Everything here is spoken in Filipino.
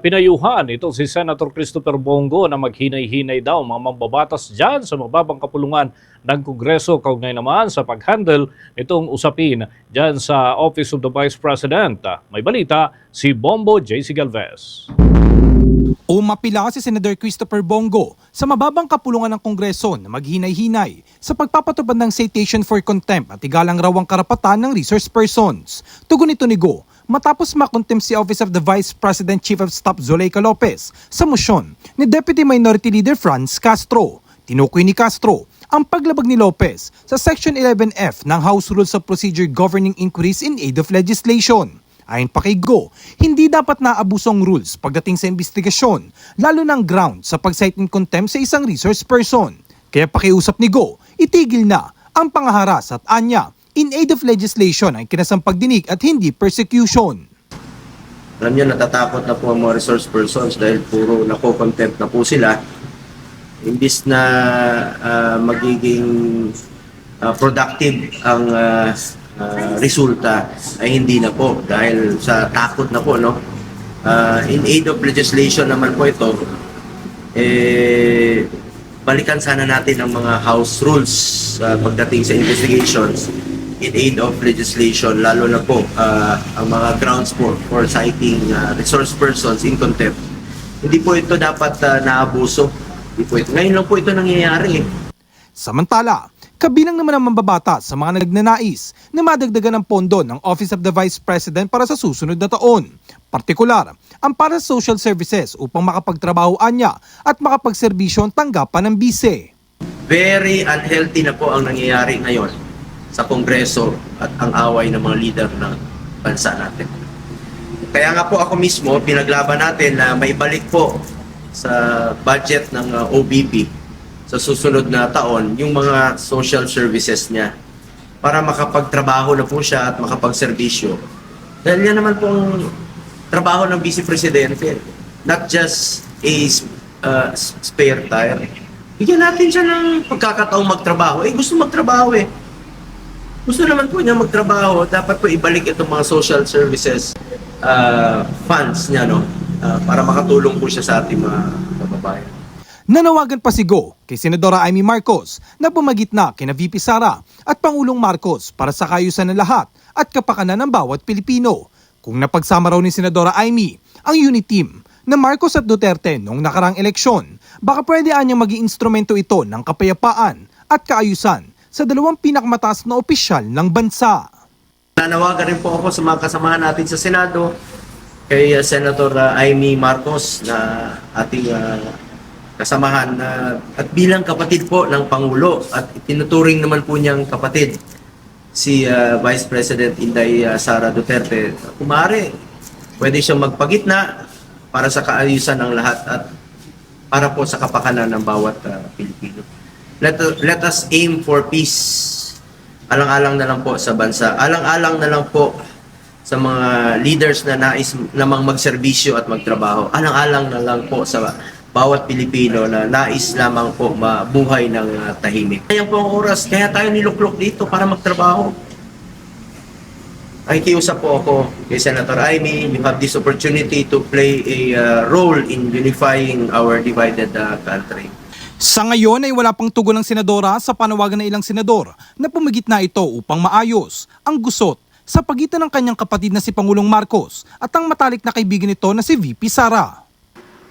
Pinayuhan itong si Senator Christopher Bongo na maghinay-hinay daw mga mambabatas dyan sa mababang kapulungan ng Kongreso kaugnay naman sa pag-handle itong usapin dyan sa Office of the Vice President. May balita si Bombo J.C. Galvez. Umapila si Senator Christopher Bongo sa mababang kapulungan ng Kongreso na maghinay-hinay sa pagpapatupad ng citation for contempt at igalang rawang karapatan ng resource persons. Tugon ito ni Go matapos makontempt si Office of the Vice President Chief of Staff Zuleika Lopez sa motion ni Deputy Minority Leader Franz Castro. Tinukoy ni Castro ang paglabag ni Lopez sa Section 11F ng House Rules of Procedure governing inquiries in aid of legislation. Ayon pa kay Go, hindi dapat naabusong rules pagdating sa investigasyon, lalo ng ground sa pag-cite in contempt sa isang resource person. Kaya pakiusap ni Go, itigil na ang pangaharas at anya in aid of legislation ay kinasampagdinig at hindi persecution. Alam niyo, natatakot na po ang mga resource persons dahil puro nako-contempt na po sila. Imbis na ah, magiging ah, productive ang ah, ah, resulta ay hindi na po dahil sa takot na po no. Ah, in aid of legislation naman po ito eh balikan sana natin ang mga house rules ah, pagdating sa investigations in aid of legislation lalo na po ah, ang mga grounds po for citing ah, resource persons in contempt hindi po ito dapat ah, naabuso hindi po ito ngayon lang po ito nangyayari eh. Samantala, kabilang naman ang mambabata sa mga nagnanais na madagdagan ng pondo ng Office of the Vice President para sa susunod na taon. Partikular, ang para sa social services upang makapagtrabahoan niya at makapagserbisyo ang tanggapan ng bise. very unhealthy na po ang nangyayari ngayon sa Kongreso at ang away ng mga leader ng bansa natin. Kaya nga po ako mismo, pinaglaban natin na maibalik po sa budget ng uh, OBP sa susunod na taon yung mga social services niya para makapagtrabaho na po siya at makapagserbisyo. Dahil yan naman pong trabaho ng Vice Presidente. Not just a uh, spare tire. Bigyan natin siya ng pagkakataong magtrabaho. Eh, gusto magtrabaho eh. Gusto naman po niya magtrabaho. Dapat po ibalik itong mga social services uh, funds niya, no? Uh, para makatulong po siya sa ating mga kababayan. Nanawagan pa si Go kay Senadora Amy Marcos na pumagitna kina VP Sara at Pangulong Marcos para sa kayusan ng lahat at kapakanan ng bawat Pilipino. Kung napagsama raw ni Senadora Amy ang unit team na Marcos at Duterte noong nakarang eleksyon, baka pwede anyang maging instrumento ito ng kapayapaan at kaayusan sa dalawang pinakamataas na opisyal ng bansa. Nanawagan rin po ako sa mga kasamahan natin sa Senado, kay uh, Senator uh, Amy Marcos na ating uh, kasamahan na at bilang kapatid po ng Pangulo at tinuturing naman po niyang kapatid si uh, Vice President Inday uh, Sara Duterte. Kumare, pwede siyang magpagitna para sa kaayusan ng lahat at para po sa kapakanan ng bawat uh, Pilipino. Let, let us aim for peace. Alang-alang na lang po sa bansa. Alang-alang na lang po sa mga leaders na nais namang magserbisyo at magtrabaho. Alang-alang na lang po sa bawat Pilipino na nais lamang po mabuhay ng uh, tahimik. Kaya po ang oras, kaya tayo niluklok dito para magtrabaho. Nakikiusap po ako kay Senator Amy, you have this opportunity to play a uh, role in unifying our divided uh, country. Sa ngayon ay wala pang tugon ng senadora sa panawagan ng ilang senador na pumigit na ito upang maayos ang gusot sa pagitan ng kanyang kapatid na si Pangulong Marcos at ang matalik na kaibigan nito na si VP Sara.